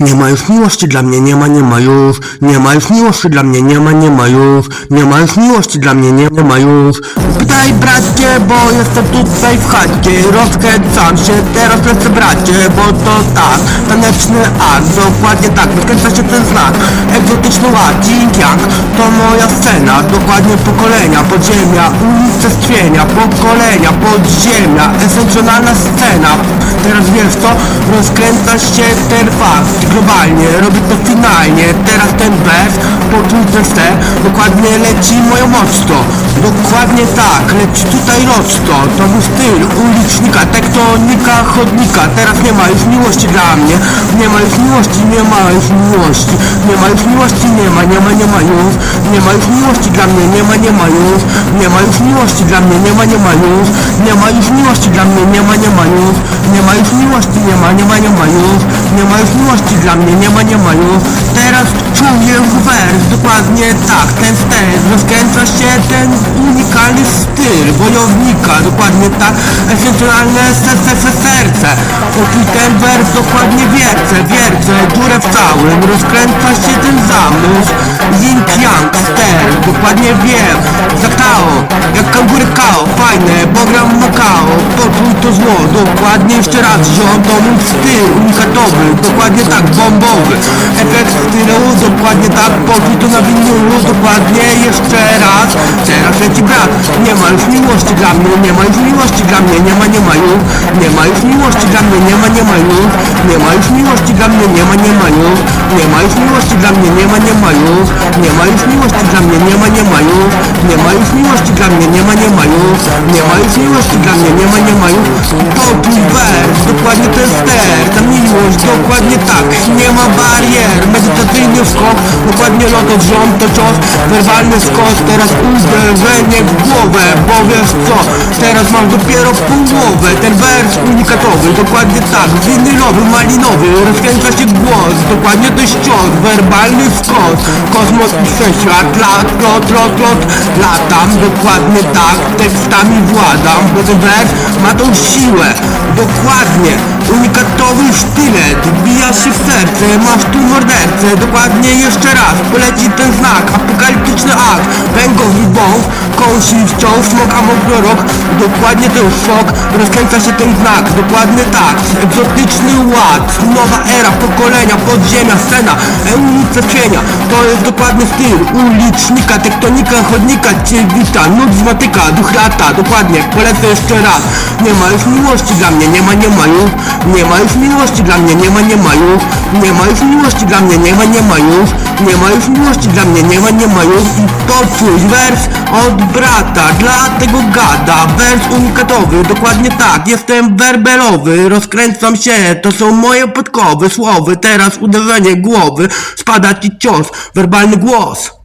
Nie ma już miłości dla mnie, nie ma, nie ma już. Nie ma już miłości dla mnie, nie ma, nie ma już. Nie ma już miłości dla mnie, nie, nie ma już. Pytaj bracie, bo jestem tutaj w chacie. Rozkręcam się, teraz lecę bracie, bo to tak. Taneczny akt, dokładnie tak, rozkręca się ten znak. Egzotyczny ładzik jak to moja scena. Dokładnie pokolenia, podziemia, ulice stwienia, pokolenia, podziemia, esencjonalna scena. Teraz wiesz co? Rozkręca się ten fakt globalnie, robię to finalnie. Teraz ten bez, poczuł ten se, dokładnie leci moją mocno. Dokładnie tak, leci tutaj rocto. To był styl ulicznika, tektonika, chodnika. Teraz nie ma już miłości dla mnie. Nie ma już miłości, nie ma już miłości. Nie ma już miłości, nie ma, nie ma, nie ma już. Nie ma już miłości dla mnie, nie ma, nie ma już. Nie ma już miłości dla mnie, nie ma, nie ma już. Nie ma już miłości dla mnie, nie ma, nie ma już. Nie ma już miłości, nie ma, nie ma, nie ma już. Nie ma już miłości dla mnie, nie ma, nie ma już. Teraz czuję wers, dokładnie tak, ten styl. Rozkręca się ten unikalny styl wojownika, dokładnie tak. Esencjonalne serce, serce. Poczuj ten wers, dokładnie wiercę, wiercę, dziurę w całym. Rozkręca się ten zamysł. Yin Yang, ster, dokładnie wiem. Zakao, kangury kao, fajne, program Makao. Poczuj to zło, dokładnie jeszcze raz, ziom, to mój styl unikatowy, dokładnie tak, bombowy. Efekt stylu, dokładnie tak, poczuj to na winylu, dokładnie jeszcze raz. Teraz leci brat, nie ma już miłości dla mnie, nie ma już miłości dla mnie, nie ma, nie ma już. Ma już miłości dla mnie, nie ma, nie ma już. Nie ma już miłości dla mnie, nie ma, nie ma już. Nie ma już miłości dla mnie, nie ma, nie ma już. Nie ma już miłości dla mnie, nie ma, nie ma już. Nie ma już miłości dla mnie, nie ma, nie ma już. Nie ma już miłości dla mnie, nie ma, nie ma już. Poczuj wers, dokładnie to jest ster, ta miłość, dokładnie tak. Nie ma barier, medytacyjny skok, dokładnie lot od rząd, to cios, werbalny skos, teraz uderzenie w głowę, bo wiesz co, teraz mam dopiero połowę, ten wers unikatowy, dokładnie tak, winylowy, malinowy, rozkręca się głos, dokładnie to jest cios, werbalny skos, kosmos i wszechświat, lat, lot, lot, lot, latam, dokładnie tak, tekstami władam, bo ten wers ma tą siłę, dokładnie, unikatowy sztylet, wbija się w serce, masz tu mordercę, dokładnie jeszcze raz, poleci ten znak, apokaliptyczny akt, węgowy wąż, kąsi wciąż, smok, amok, prorok, dokładnie ten szok, rozkręca się ten znak, dokładnie tak, egzotyczny ład, nowa era, pokolenia, podziemia, scena, ulice cienia, to jest dokładny styl, ulicznika, tektonika, chodnika, cię wita, nudzmatyka, duch lata, dokładnie, polecę jeszcze raz, nie ma już miłości dla mnie, nie ma, nie ma już, nie ma już miłości dla mnie, nie ma, nie ma już, nie ma już miłości dla mnie, nie ma, nie ma już, nie ma już miłości dla mnie, nie ma, nie ma już. I to czuć, wers od brata, dlatego gada, wers unikatowy, dokładnie tak, jestem werbelowy, rozkręcam się, to są moje podkowy, słowy, teraz uderzenie głowy, spada ci cios, werbalny głos.